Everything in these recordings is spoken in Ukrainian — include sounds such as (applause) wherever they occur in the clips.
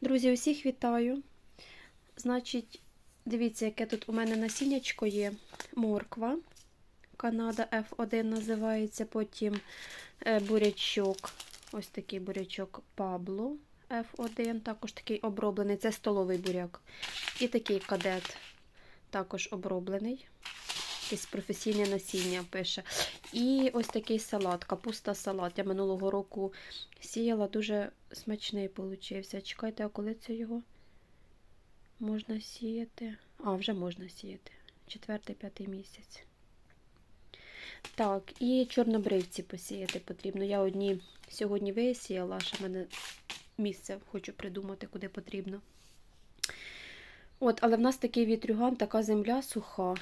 Друзі, усіх вітаю. Значить, дивіться, яке тут у мене насіннячко є. Морква. Канада F1 називається. Потім е, бурячок. Ось такий бурячок Пабло F1. Також такий оброблений. Це столовий буряк. І такий кадет. Також оброблений. Якесь професійне насіння пише. І ось такий салат, капуста салат. Я минулого року сіяла, дуже смачний получився. Чекайте, а коли це його можна сіяти? А, вже можна сіяти. Четвертий, п'ятий місяць. Так, і чорнобривці посіяти потрібно. Я одні сьогодні висіяла, ще в мене місце хочу придумати, куди потрібно. От, але в нас такий вітрюган, така земля суха.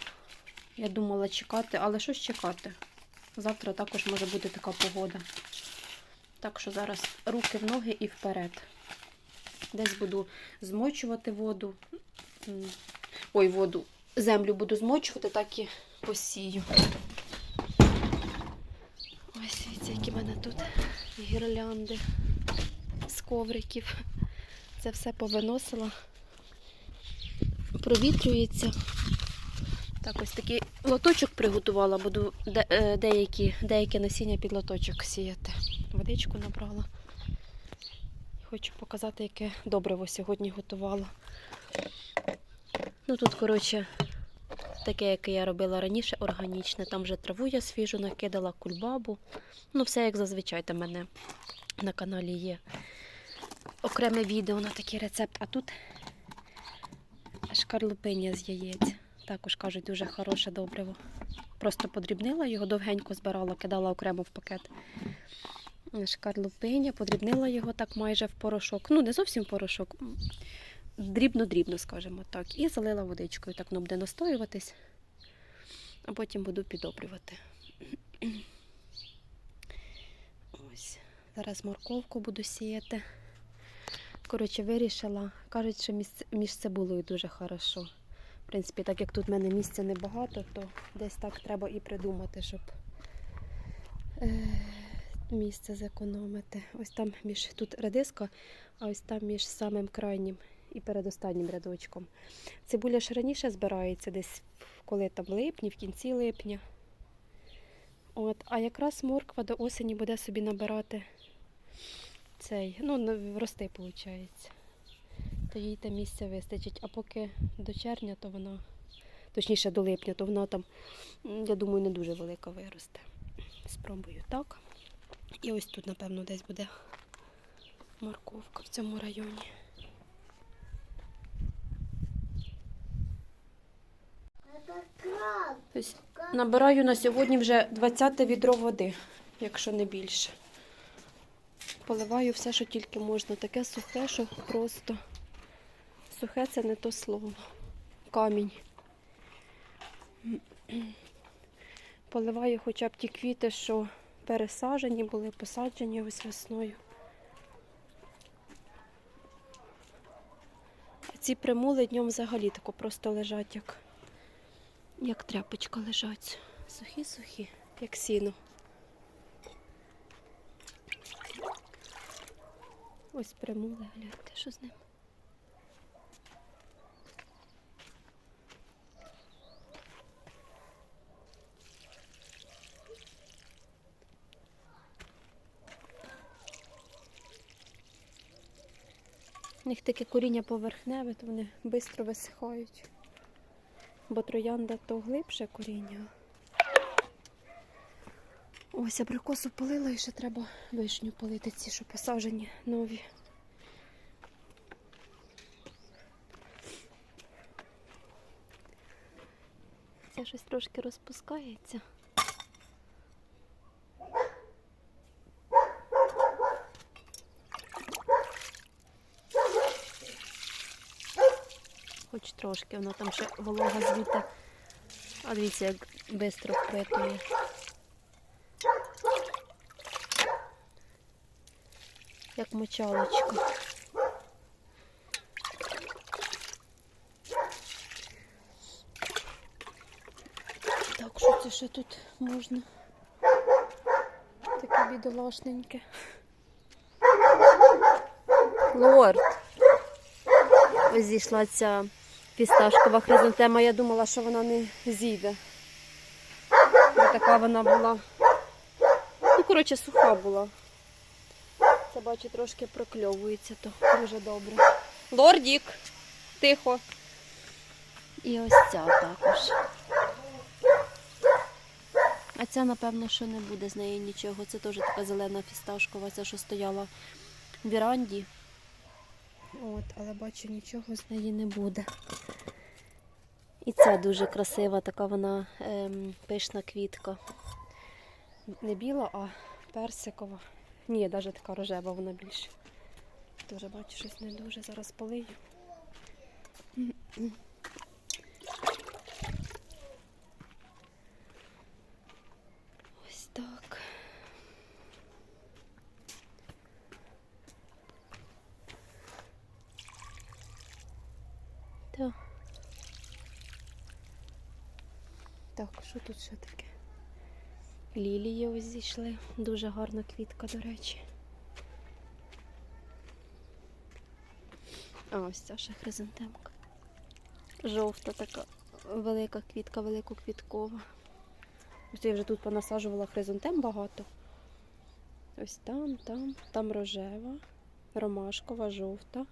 Я думала чекати, але що ж чекати? Завтра також може бути така погода. Так що зараз руки в ноги і вперед. Десь буду змочувати воду. Ой, воду. Землю буду змочувати, так і посію. Ось дивіться, які в мене тут гірлянди з ковриків. Це все повиносила. Провітрюється. Так, ось такий лоточок приготувала, буду е, деякі, деяке насіння під лоточок сіяти. Водичку набрала. Хочу показати, яке добриво сьогодні готувала. Ну тут, коротше, таке, яке я робила раніше, органічне. Там вже траву я свіжу накидала, кульбабу. Ну, все як зазвичай там мене на каналі є. Окреме відео на такий рецепт. А тут шкарлупиня з яєць. Також кажуть, дуже хороше добриво. Просто подрібнила його, довгенько збирала, кидала окремо в пакет. Шкарлупиня, подрібнила його так майже в порошок. Ну, не зовсім в порошок, дрібно-дрібно, скажімо так. І залила водичкою. Так воно буде настоюватись, а потім буду підобрювати. Ось. Зараз морковку буду сіяти. Коротше, вирішила. Кажуть, що між, цибулею дуже хорошо. В принципі, так як тут в мене місця небагато, то десь так треба і придумати, щоб е, місце зекономити. Ось там між тут редиска, а ось там між самим крайнім і передостаннім рядочком. Цибуля ж раніше збирається десь коли там в липні, в кінці липня. От, а якраз морква до осені буде собі набирати цей, ну, рости, виходить то їй там місця вистачить. А поки до червня, то вона, точніше до липня, то вона там, я думаю, не дуже велика виросте. Спробую так. І ось тут, напевно, десь буде морковка в цьому районі. Ось набираю на сьогодні вже 20 відро води, якщо не більше. Поливаю все, що тільки можна. Таке сухе, що просто. Сухе це не то слово. Камінь. Поливаю хоча б ті квіти, що пересаджені були, посаджені ось весною. А ці примули днем взагалі тако просто лежать, як, як тряпочка лежать. Сухі-сухі, як сіно. Ось примули, гляньте, що з ним. У них таке коріння поверхневе, то вони швидко висихають. Бо троянда то глибше коріння. Ось абрикосу полила і ще треба вишню полити, ці, що посаджені нові. Це щось трошки розпускається. Трошки, воно там ще волога звідти. А дивіться, як швидко впитує. Як мочалочка. Так, що це ще тут можна? Таке бідолашненьке. Лорд. Ось зійшла ця фісташкова хризантема. Я думала, що вона не зійде. Бо така вона була. Ну, коротше, суха була. Це бачу, трошки прокльовується, то дуже добре. Лордік, тихо. І ось ця також. А ця, напевно, що не буде з неї нічого. Це теж така зелена фісташкова, ця, що стояла в віранді. От, але бачу, нічого з неї не буде. І ця дуже красива, така вона ем, пишна квітка. Не біла, а персикова. Ні, навіть така рожева, вона більше. Теж бачу, щось не дуже. Зараз полию. Ось. Так. Так, що тут ще таке? Лілії ось зійшли. Дуже гарна квітка, до речі. А ось ця ще хризантемка. Жовта така велика квітка, великоквіткова. Ось я вже тут понасаджувала хризантем багато. Ось там, там, там рожева, ромашкова, жовта.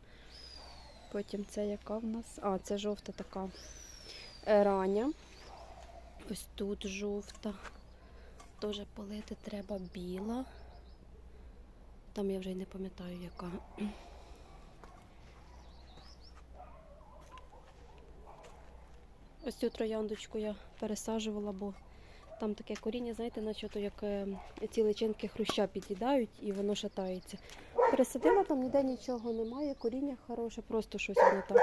Потім це яка в нас? А, це жовта така е, рання. Ось тут жовта. Теж полити треба біла. Там я вже й не пам'ятаю, яка. Ось цю трояндочку я пересаджувала, бо там таке коріння, знаєте, наче то як е, ці личинки хруща під'їдають і воно шатається. Пересадила, там ніде нічого немає, коріння хороше, просто щось воно там.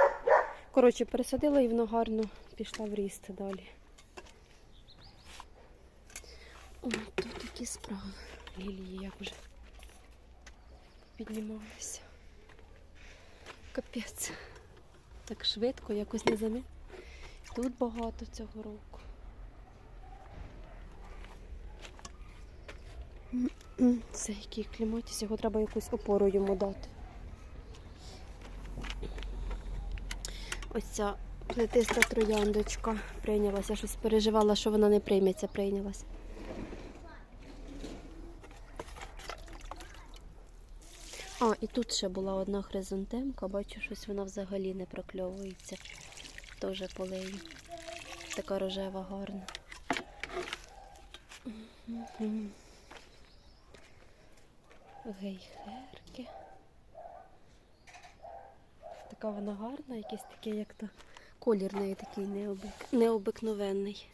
Коротше, пересадила і воно гарно пішла в ріст далі. О, тут такі справи. Лілії як вже піднімалися. Капець. Так швидко, якось не замі. Тут багато цього року. Це який кліматіс, його треба якусь опору йому дати. Ось ця плетиста трояндочка прийнялася, щось переживала, що вона не прийметься, прийнялася. А, і тут ще була одна хризантемка, бачу, щось вона взагалі не прокльовується. Теж полею. Така рожева гарна. Гейхерки. Така вона гарна, якийсь такий, як то колір неї такий необик... необикновенний.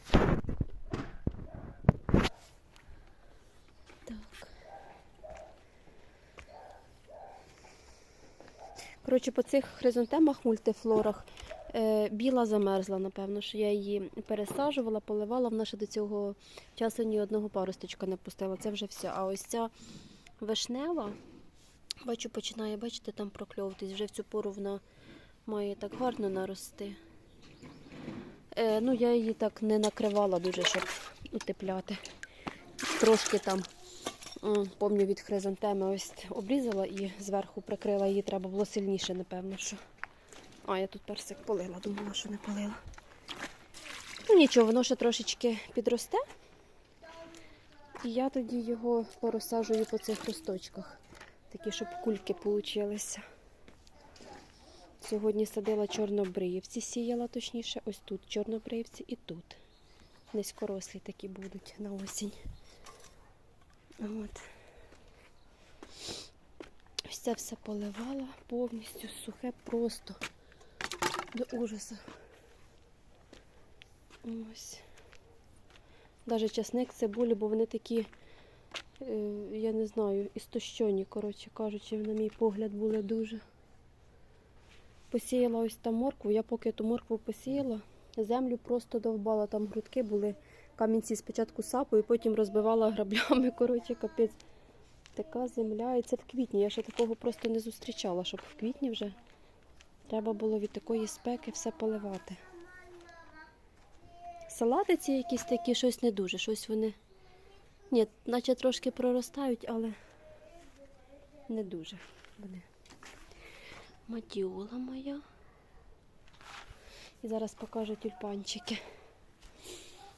Коротше, по цих хризантемах, мультифлорах, е, біла замерзла, напевно, що я її пересаджувала, поливала, вона ще до цього часу ні одного паросточка не пустила. Це вже все. А ось ця вишнева, бачу, починає, бачите, там прокльовуватись. Вже в цю пору вона має так гарно нарости. Е, ну, я її так не накривала дуже, щоб утепляти. Трошки там, помню, від хризантеми ось обрізала і зверху прикрила її. Треба було сильніше, напевно, що. А, я тут персик полила, думала, що не полила. Ну нічого, воно ще трошечки підросте. І я тоді його порозсаджую по цих росточках. Такі, щоб кульки получилися. Сьогодні садила чорнобривці, сіяла точніше, ось тут чорнобривці і тут. Низькорослі такі будуть на осінь. От. Ось це все поливала повністю сухе просто до ужасу. Ось. Навіть часник, цибулю, бо вони такі, е, я не знаю, істощені, коротше кажучи, на мій погляд були дуже. Посіяла ось там моркву, я поки ту моркву посіяла, землю просто довбала, там грудки були, камінці спочатку сапою, потім розбивала граблями, (laughs) коротше, капець. Така земля, і це в квітні. Я ще такого просто не зустрічала, щоб в квітні вже треба було від такої спеки все поливати. Салати ці якісь такі, щось не дуже, щось вони. Ні, наче трошки проростають, але не дуже вони. Матіола моя. І зараз покажу тюльпанчики,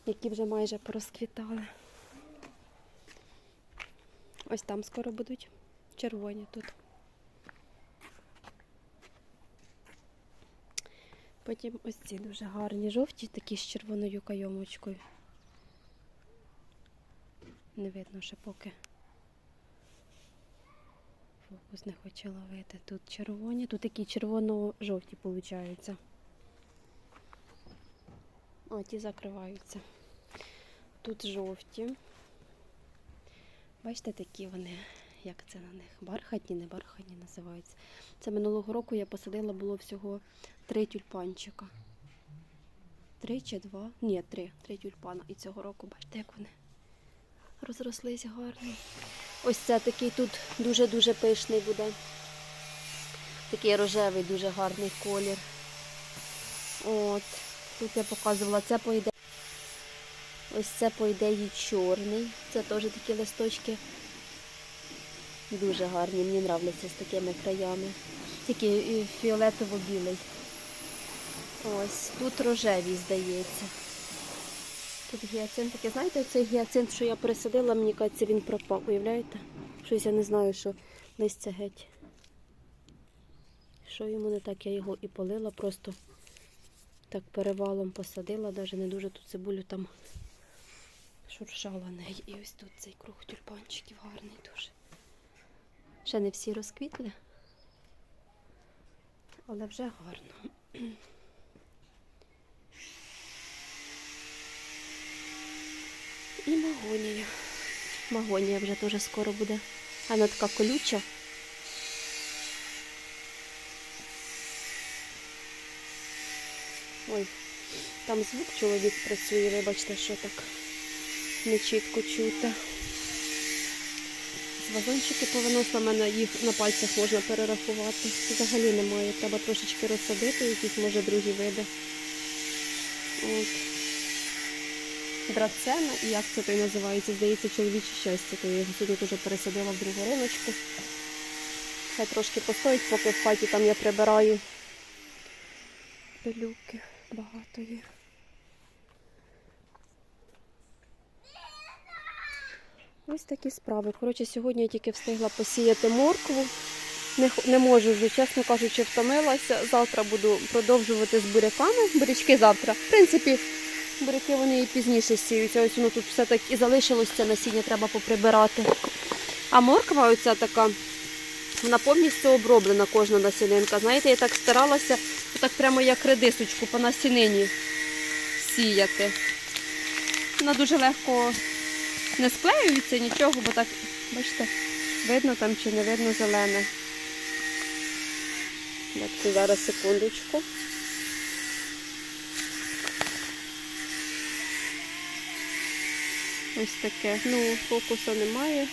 які вже майже порозквітали. Ось там скоро будуть червоні тут. Потім ось ці дуже гарні жовті, такі з червоною кайомочкою. Не видно ще поки. Фокус не хоче ловити. Тут червоні, тут такі червоно-жовті получаються. О, ті закриваються. Тут жовті. Бачите, такі вони, як це на них? Бархатні, не бархатні називаються. Це минулого року я посадила, було всього три тюльпанчика. Три чи два? Ні, три. Три тюльпана. І цього року, бачите, як вони розрослись гарно. Ось це такий тут дуже-дуже пишний буде. Такий рожевий, дуже гарний колір. От. Тут я показувала, це по ідеї. Ось це по ідеї чорний. Це теж такі листочки. Дуже гарні, мені нравляться з такими краями. Тільки е, фіолетово-білий. Ось, тут рожевий, здається. Тут гіацинт такий, знаєте, цей гіацинт, що я пересадила, мені кажеться, він пропав, уявляєте? Щось я не знаю, що листя геть. Що йому не так, я його і полила, просто так перевалом посадила, навіть не дуже ту цибулю там шуршала неї. І ось тут цей круг тюльпанчиків гарний дуже. Ще не всі розквітли, але вже гарно. І магонія. Магонія вже дуже скоро буде. Вона така колюча. Ой, там звук чоловік працює, вибачте, що так нечітко чути. Вазончики повиносла, в мене їх на пальцях можна перерахувати. Взагалі немає. Треба трошечки розсадити, якісь, може, другі види. От. Драцена, і як це той називається, здається, чоловіче щастя. То я його сьогодні теж пересадила в другу риночку. Хай трошки постоїть, поки в хаті там я прибираю. Пилюки багато є. Ось такі справи. Коротше, сьогодні я тільки встигла посіяти моркву. Не, не можу вже, чесно кажучи, втомилася. Завтра буду продовжувати з буряками. Бурячки завтра. В принципі, буряки вони і пізніше сіються. Ось воно тут все так і залишилось, це насіння треба поприбирати. А морква оця така, вона повністю оброблена кожна насінинка. Знаєте, я так старалася, так прямо як редисочку по насінині сіяти. Вона дуже легко не склеюється нічого, бо так, бачите, видно там чи не видно зелене. Бачите, зараз секундочку. Ось таке. Ну, фокусу немає.